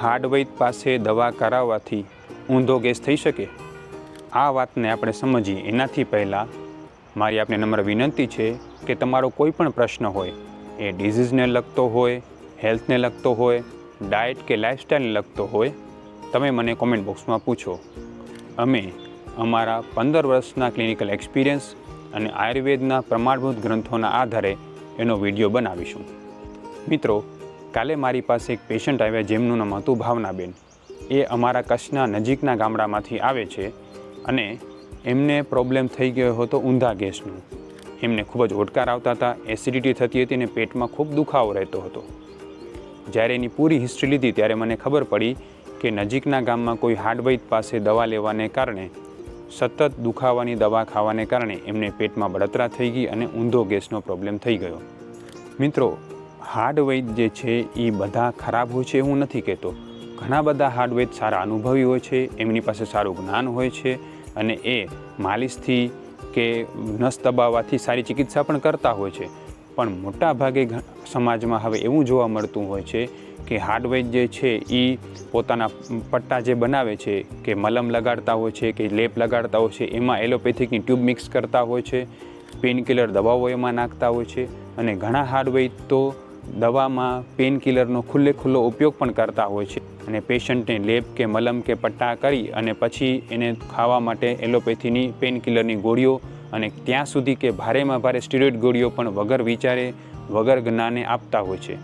હાર્ડવૈદ પાસે દવા કરાવવાથી ઊંધો ગેસ થઈ શકે? આ વાતને આપણે સમજીએ. એનાથી પહેલાં મારી આપને નમ્ર વિનંતી છે કે તમારો કોઈ પણ પ્રશ્ન હોય, એ ડિઝીઝને લગતો હોય, હેલ્થને લગતો હોય, ડાયટ કે લાઇફસ્ટાઈલને લગતો હોય, તમે મને કોમેન્ટ બોક્સમાં પૂછો. અમે અમારા પંદર વર્ષના ક્લિનિકલ એક્સપિરિયન્સ અને આયુર્વેદના પ્રમાણભૂત ગ્રંથોના આધારે એનો વીડિયો બનાવીશું. મિત્રો કાલે મારી પાસે એક પેશન્ટ આવ્યા જેમનું નામ હતું ભાવનાબેન. એ અમારા કચ્છના નજીકના ગામડામાંથી આવે છે અને એમને પ્રોબ્લેમ થઈ ગયો હતો ઊંધા ગેસનું. એમને ખૂબ જ ઓટકાર આવતા હતા એસિડિટી થતી હતી અને પેટમાં ખૂબ દુખાવો રહેતો હતો. જ્યારે એની પૂરી હિસ્ટ્રી લીધી ત્યારે મને ખબર પડી કે નજીકના ગામમાં કોઈ હાર્ડવૈદ પાસે દવા લેવાને કારણે, સતત દુખાવાની દવા ખાવાને કારણે એમને પેટમાં બળતરા થઈ ગઈ અને ઊંધો ગેસનો પ્રોબ્લેમ થઈ ગયો. મિત્રો હાર્ડવૈદ જે છે એ બધા ખરાબ હોય છે એવું નથી કહેતો. ઘણા બધા હાર્ડવેદ સારા અનુભવી હોય છે, એમની પાસે સારું જ્ઞાન હોય છે અને એ માલિશથી કે નસ દબાવવાથી સારી ચિકિત્સા પણ કરતા હોય છે. પણ મોટા ભાગે સમાજમાં હવે એવું જોવા મળતું હોય છે કે હાર્ડવૈદ જે છે એ પોતાના પટ્ટા જે બનાવે છે, કે મલમ લગાડતા હોય છે, કે લેપ લગાડતા હોય છે, એમાં એલોપેથિકની ટ્યુબ મિક્સ કરતા હોય છે પેનકિલર દવાઓ એમાં નાખતા હોય છે અને ઘણા હાર્ડવૈદ તો દવામાં પેનકિલરનો ખુલ્લે ખુલ્લો ઉપયોગ પણ કરતા હોય છે અને પેશન્ટને લેપ કે મલમ કે પટ્ટા કરી અને પછી એને ખાવા માટે એલોપેથીની પેનકિલરની ગોળીઓ અને ત્યાં સુધી કે ભારેમાં ભારે સ્ટીરોઇડ ગોળીઓ પણ વગર વિચારે, વગર જ્ઞાને આપતા હોય છે.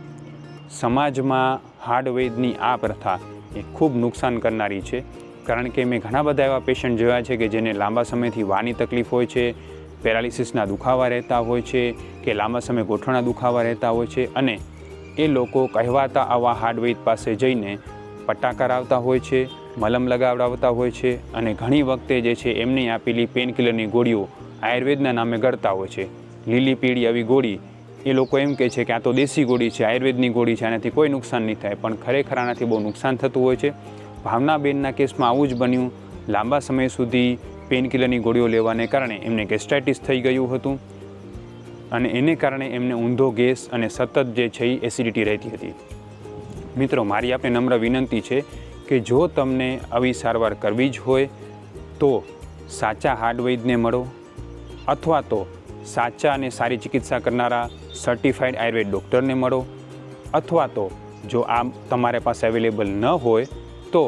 સમાજમાં હાર્ડવેદની આ પ્રથા એ ખૂબ નુકસાન કરનારી છે. કારણ કે મેં ઘણા બધા એવા પેશન્ટ જોયા છે કે જેને લાંબા સમયથી વાની તકલીફ હોય છે પેરાલિસિસના દુખાવા રહેતા હોય છે, કે લાંબા સમય ગોઠણના દુખાવા રહેતા હોય છે અને એ લોકો કહેવાતા આવા હાર્ડવૈદ પાસે જઈને પટ્ટા કરાવતા હોય છે, મલમ લગાવડાવતા હોય છે અને ઘણી વખતે જે છે એમની આપેલી પેનકિલરની ગોળીઓ આયુર્વેદના નામે ગળતા હોય છે. લીલી પીળી આવી ગોળી, એ લોકો એમ કહે છે કે આ તો દેશી ગોળી છે, આયુર્વેદની ગોળી છે, આનાથી કોઈ નુકસાન નહીં થાય, પણ ખરેખર આનાથી બહુ નુકસાન થતું હોય છે. ભાવનાબેનના કેસમાં આવું જ બન્યું. લાંબા સમય સુધી પેનકિલરની ગોળીઓ લેવાને કારણે એમને ગેસ્ટ્રાઇટિસ થઈ ગયું હતું અને એને કારણે એમને ઊંધો ગેસ અને સતત જે છે એ એસિડિટી રહેતી હતી. મિત્રો, મારી આપને નમ્ર વિનંતી છે કે જો તમને આવી સારવાર કરવી જ હોય, તો સાચા હાર્ડવૈદને મળો અથવા તો સાચા અને સારી ચિકિત્સા કરનારા સર્ટિફાઈડ આયુર્વેદ ડૉક્ટરને મળો અથવા તો જો આ તમારે પાસે અવેલેબલ ન હોય, તો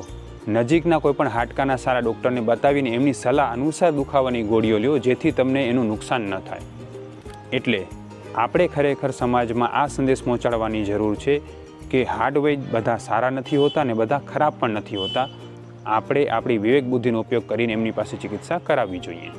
નજીકના કોઈપણ હાડકાના સારા ડૉક્ટરને બતાવીને એમની સલાહ અનુસાર દુખાવાની ગોળીઓ લ્યો જેથી તમને એનું નુકસાન ન થાય. એટલે આપણે ખરેખર સમાજમાં આ સંદેશ પહોંચાડવાની જરૂર છે કે હાર્ડવેજ બધા સારા નથી હોતા ને બધા ખરાબ પણ નથી હોતા. આપણે આપણી વિવેક બુદ્ધિનો ઉપયોગ કરીને એમની પાસે ચિકિત્સા કરાવવી જોઈએ.